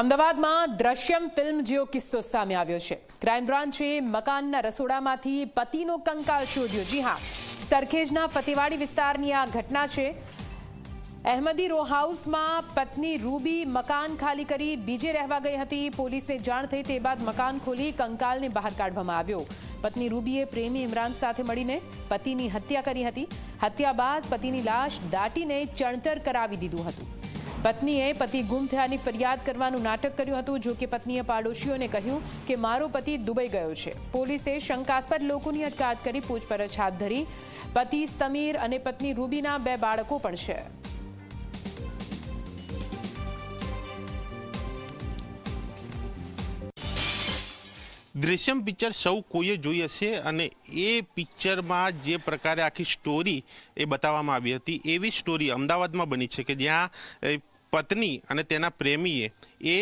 અમદાવાદમાં દ્રશ્યમ ફિલ્મ જેવો કિસ્સો સામે આવ્યો છે. ક્રાઇમ બ્રાન્ચે મકાનના રસોડામાંથી પતિનો કંકાલ શોધ્યો. જી હા, સરખેજના ફતેવાડી વિસ્તારની આ ઘટના છે. અહેમદી રો હાઉસમાં પત્ની રૂબી મકાન ખાલી કરી બીજે રહેવા ગઈ હતી. પોલીસને જાણ થઈ તે બાદ મકાન ખોલી કંકાલને બહાર કાઢવામાં આવ્યો. પત્ની રૂબીએ પ્રેમી ઇમરાન સાથે મળીને પતિની હત્યા કરી હતી. હત્યા બાદ પતિની લાશ દાટીને ચણતર કરાવી દીધું હતું. પત્નીએ પતિ ગુમ થયાની ફરિયાદ કરવાનું નાટક કર્યું હતું, જો કે પત્નીએ પાડોશીઓને કહ્યું કે મારો પતિ દુબઈ ગયો છે. પોલીસે શંકાસ્પદ લોકોની અટકાયત કરી પૂછપરછ હાથ ધરી. પતિ સમીર અને પત્ની રૂબીના બે બાળકો પણ છે. દ્રશ્યમ પિક્ચર સૌ કોઈએ જોઈ હશે અને એ પિક્ચરમાં જે પ્રકારે આખી સ્ટોરી એ બતાવવામાં આવી હતી, એવી સ્ટોરી અમદાવાદમાં બની છે કે જ્યાં પત્ની અને તેના પ્રેમીએ એ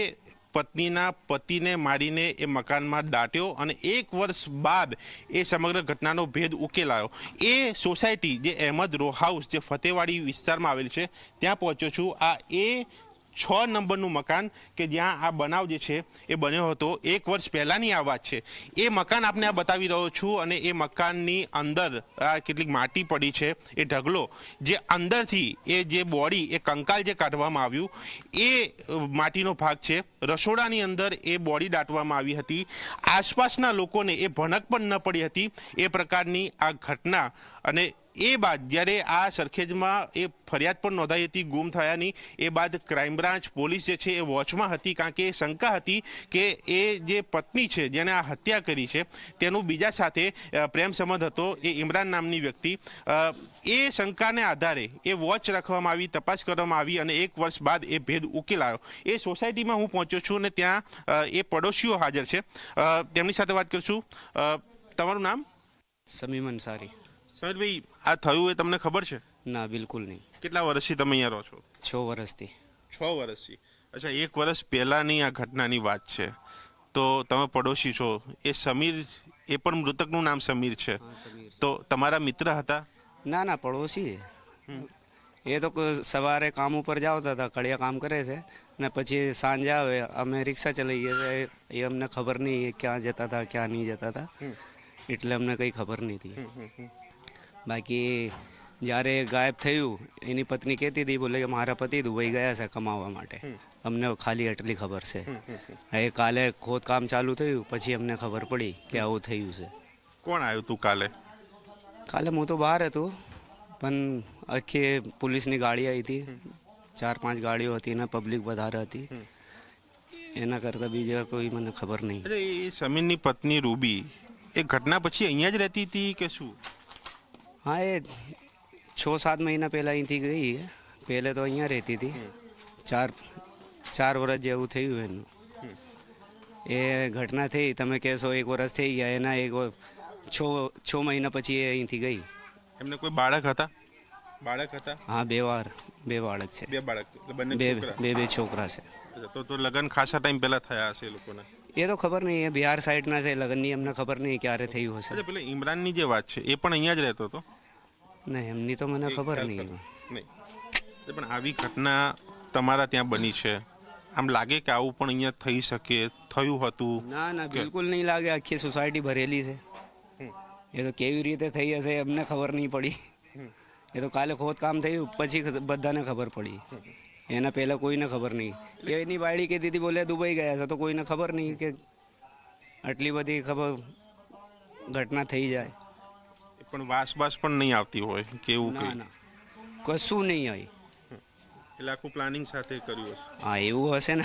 પત્નીના પતિને મારીને એ મકાનમાં દાટ્યો અને એક વર્ષ બાદ એ સમગ્ર ઘટનાનો ભેદ ઉકેલાયો. એ સોસાયટી, જે અહેમદ રો હાઉસ જે ફતેવાડી વિસ્તારમાં આવેલ છે, ત્યાં પહોંચ્યો છું. આ એ છ નંબરનું મકાન કે જ્યાં આ બનાવ જે છે એ બન્યો હતો, એક વર્ષ પહેલાંની આ વાત છે. એ મકાન આપને આ બતાવી રહ્યો છું અને એ મકાનની અંદર આ કેટલીક માટી પડી છે, એ ઢગલો. જે અંદરથી એ જે બોડી, એ કંકાલ જે કાઢવામાં આવ્યું, એ માટીનો ભાગ છે. રસોડાની અંદર એ બોડી દાટવામાં આવી હતી. આસપાસના લોકોને એ ભણક પણ ન પડી હતી. એ પ્રકારની આ ઘટના અને એ બાદ જ્યારે આ સરખેજમાં એ ફરિયાદ પણ નોંધાઈ હતી, ગુમ થયાની, એ બાદ ક્રાઇમ બ્રાન્ચ પોલીસ જે છે એ વોચમાં હતી, કારણ કે શંકા હતી કે એ જે પત્ની છે, જેને આ હત્યા કરી છે, તેનું બીજા સાથે પ્રેમ સંબંધ હતો, એ ઇમરાન નામની વ્યક્તિ. એ શંકાને આધારે એ વોચ રાખવામાં આવી, તપાસ કરવામાં આવી અને એક વર્ષ બાદ એ ભેદ ઉકેલાયો. એ સોસાયટીમાં હું પહોંચ્યો છું અને ત્યાં એ પડોશીઓ હાજર છે. તેમની સાથે વાત કરશું. તમારું નામ? સમીમ અંસારી સમીરભાઈ આ થયું એ તમને ખબર છે? ના બિલકુલ નહીં. કેટલા વર્ષથી તમે અહીંયા રહો છો? છ વર્ષથી. છ વર્ષથી. અચ્છા એક વર્ષ પહેલાંની આ ઘટનાની વાત છે. તો તમે પડોશી છો. એ સમીર એ પણ મૃતકનું નામ સમીર છે. તો તમારા મિત્ર હતા? ના ના પડોશી એ. તો સવારે કામ ઉપર જાવતા હતા કડિયા કામ કરે છે. ને પછી સાંજે આવે અમે રિક્ષા ચલાવીએ છીએ એ અમને ખબર નહીં ક્યાં જતા હતા ક્યાં નહીં જતા હતા. એટલે અમને કંઈ ખબર નહીં હતી. બાકી જ્યારે ગાયબ થયું એની પત્ની કહેતી હતી બોલે કે મારા પતિ દુબઈ ગયા છે કમાવા માટે. અમને ખાલી એટલી ખબર છે. એ કાલે ખોદકામ ચાલુ થયું પછી અમને ખબર પડી કે આવું થયું છે. કોણ આવ્યું તું કાલે? કાલે હું તો બહાર હતો પણ આખી પોલીસની ગાડી આવી હતી. ચાર પાંચ ગાડીઓ હતી ને પબ્લિક વધારે હતી. એના કરતાં બીજા કોઈ મને ખબર નહીં. સમીરની પત્ની રૂબી એ ઘટના પછી અહીંયા જ રહેતી હતી કે શું? હા એ છ સાત મહિના પહેલાં અહીંથી ગઈ પહેલે તો અહીંયા રહેતી હતી ચાર ચાર વર્ષ જેવું થયું એનું એ ઘટના થઈ તમે કહેશો એક વર્ષ થઈ ગયા એના એક છ છ મહિના પછી એ અહીંથી ગઈ એમને કોઈ બાળક હતા? બાળક હતા? હા બે વાર બે બાળક છે બે બાળક બંને બે બે બે છોકરા છે। તો તો લગ્ન ખાસા ટાઈમ પહેલા થયા હશે એ લોકોના? એ તો ખબર નહીં એ બિહાર સાઈડના છે લગ્નની અમને ખબર નહીં ક્યારે થયું હશે પેલા ઇમરાનની જે વાત છે એ પણ અહીંયા જ રહેતો હતો? નહીં એમની તો મને ખબર નહીં નહીં. પણ આવી ઘટના તમારા ત્યાં બની છે? આમ લાગે કે આવું પણ અહીંયા થઈ શકે થયું હતું? ના ના બિલકુલ નહીં લાગે. આખી સોસાયટી ભરેલી છે. એ તો કેવી રીતે થઈ હશે એમને ખબર નહીં પડી. એ તો કાલે ખોદકામ થયું પછી બધાને ખબર પડી. એના પહેલાં કોઈને ખબર નહીં. એની બાયડી કહેતી હતી બોલે દુબઈ ગયા છે. તો કોઈને ખબર નહીં કે આટલી બધી ખબર ઘટના થઈ જાય. પણ વાસ બાસ પણ નહીં આવતી હોય કે એવું ના કંઈ? ના. કશું નહીં આવી એટલે આખું પ્લાનિંગ સાથે કર્યું હશે. હા એવું હશે ને.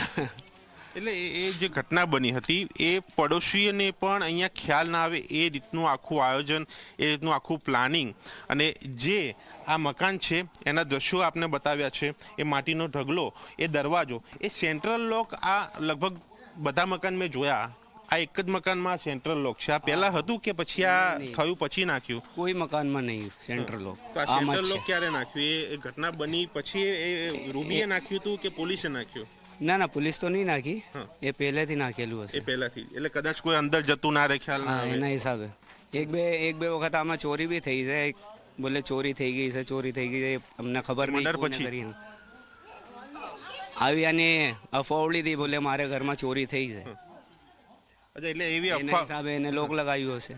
એટલે એ એ જે ઘટના બની હતી એ પડોશીઓને પણ અહીંયા ખ્યાલ ના આવે એ રીતનું આખું આયોજન એ રીતનું આખું પ્લાનિંગ અને જે આ મકાન છે એના દ્રશ્યો આપને બતાવ્યા છે એ માટીનો ઢગલો એ દરવાજો એ સેન્ટ્રલ લોક આ લગભગ બધા મકાન મેં જોયા. આ એક જ મકાનમાં સેન્ટ્રલ લોક છે. આ પહેલા હતું કે પછી આ થયું પછી નાખ્યું? કોઈ મકાનમાં નહીં સેન્ટ્રલ લોક સેન્ટ્રલ લોક ક્યારે નાખ્યું? એ- એ ઘટના બની પછી એ એ રૂબીએ નાખ્યું હતું કે પોલીસે નાખ્યું? ના ના પોલીસ તો નહીં નાખી. એ પહેલેથી નાખેલું એ હશે પહેલાથી. એટલે કદાચ કોઈ અંદર જતું ના રહે ખ્યાલ ના એના હિસાબે. એક બે એક બે વખત આમાં ચોરી બી થઈ છે બોલે ચોરી થઈ ગઈ છે ચોરી થઈ ગઈ છે. અમને ખબર નહીં પછી? આવી અને અફવા હતી બોલે મારે ઘરમાં ચોરી થઈ છે અચ્છા એટલે એવી એના અફવા હિસાબે એને લોક લગાવ્યું હશે.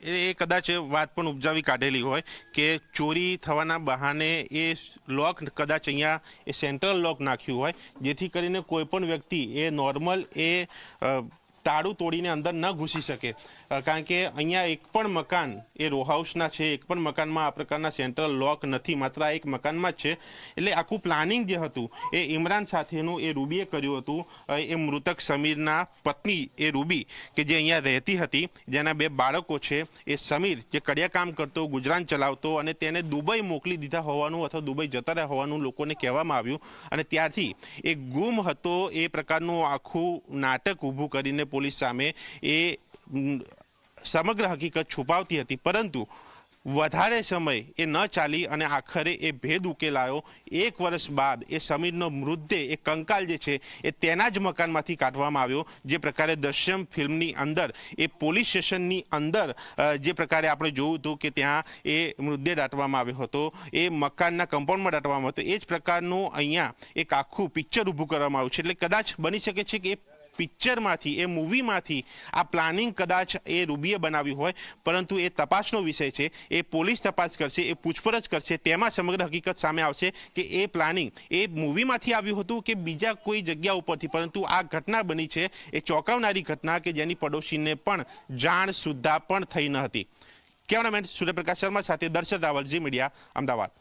એ એ કદાચ વાત પણ ઉપજાવી કાઢેલી હોય કે ચોરી થવાના બહાને એ લોક કદાચ અહીંયા એ સેન્ટ્રલ લોક નાખ્યું હોય જેથી કરીને કોઈ પણ વ્યક્તિ એ નોર્મલ એ અ, તાળું તોડીને અંદર ન ઘૂસી શકે કારણ કે અહીંયા એક પણ મકાન, એ રો હાઉસના છે, એક પણ મકાનમાં આ પ્રકારના સેન્ટ્રલ લોક નથી, માત્ર આ એક મકાનમાં જ છે. એટલે આખું પ્લાનિંગ જે હતું, એ ઇમરાન સાથેનું એ રૂબીએ કર્યું હતું. એ મૃતક સમીરના પત્ની એ રૂબી, કે જે અહીંયા રહેતી હતી, જેના બે બાળકો છે, એ સમીર, જે કડિયા કામ કરતો, ગુજરાન ચલાવતો અને તેને દુબઈ મોકલી દીધા હોવાનું અથવા દુબઈ જતા રહ્યા હોવાનું લોકોને કહેવામાં આવ્યું. અને ત્યારથી એ ગુમ હતો, એ પ્રકારનું આખું નાટક ઊભું કરીને પોલીસ સામે એ સમગ્ર હકીકત છુપાવતી હતી, પરંતુ વધારે સમય એ ન ચાલી અને આખરે એ ભેદ ઉકેલાયો. એક વર્ષ બાદ એ સમીરનો મૃતદેહ, એ કંકાલ જે છે, એ તેના જ મકાનમાંથી કાઢવામાં આવ્યો. જે પ્રકારે દશ્યમ ફિલ્મની અંદર, એ પોલીસ સ્ટેશનની અંદર જે પ્રકારે આપણે જોયું હતું કે ત્યાં એ મૃતદેહ દાટવામાં આવ્યો હતો, એ મકાનના કમ્પાઉન્ડમાં દાટવામાં હતો. એ જ પ્રકારનું અહીંયા એક આખું પિક્ચર ઊભું કરવામાં આવ્યું છે. એટલે કદાચ બની શકે છે કે પિક્ચરમાંથી, એ મૂવીમાંથી આ પ્લાનિંગ કદાચ એ રૂબીએ બનાવ્યું હોય, પરંતુ એ તપાસનો વિષય છે, એ પોલીસ તપાસ કરશે, એ પૂછપરછ કરશે, તેમાં સમગ્ર હકીકત સામે આવશે કે એ પ્લાનિંગ એ મૂવીમાંથી આવ્યું હતું કે બીજા કોઈ જગ્યા ઉપરથી, પરંતુ આ ઘટના બની છે, એ ચોંકાવનારી ઘટના કે જેની પડોશીને પણ જાણ સુદ્ધા પણ થઈ ન હતી. કેમેરામેન સૂર્યપ્રકાશ શર્મા સાથે દર્શન રાવલ જી મીડિયા, અમદાવાદ.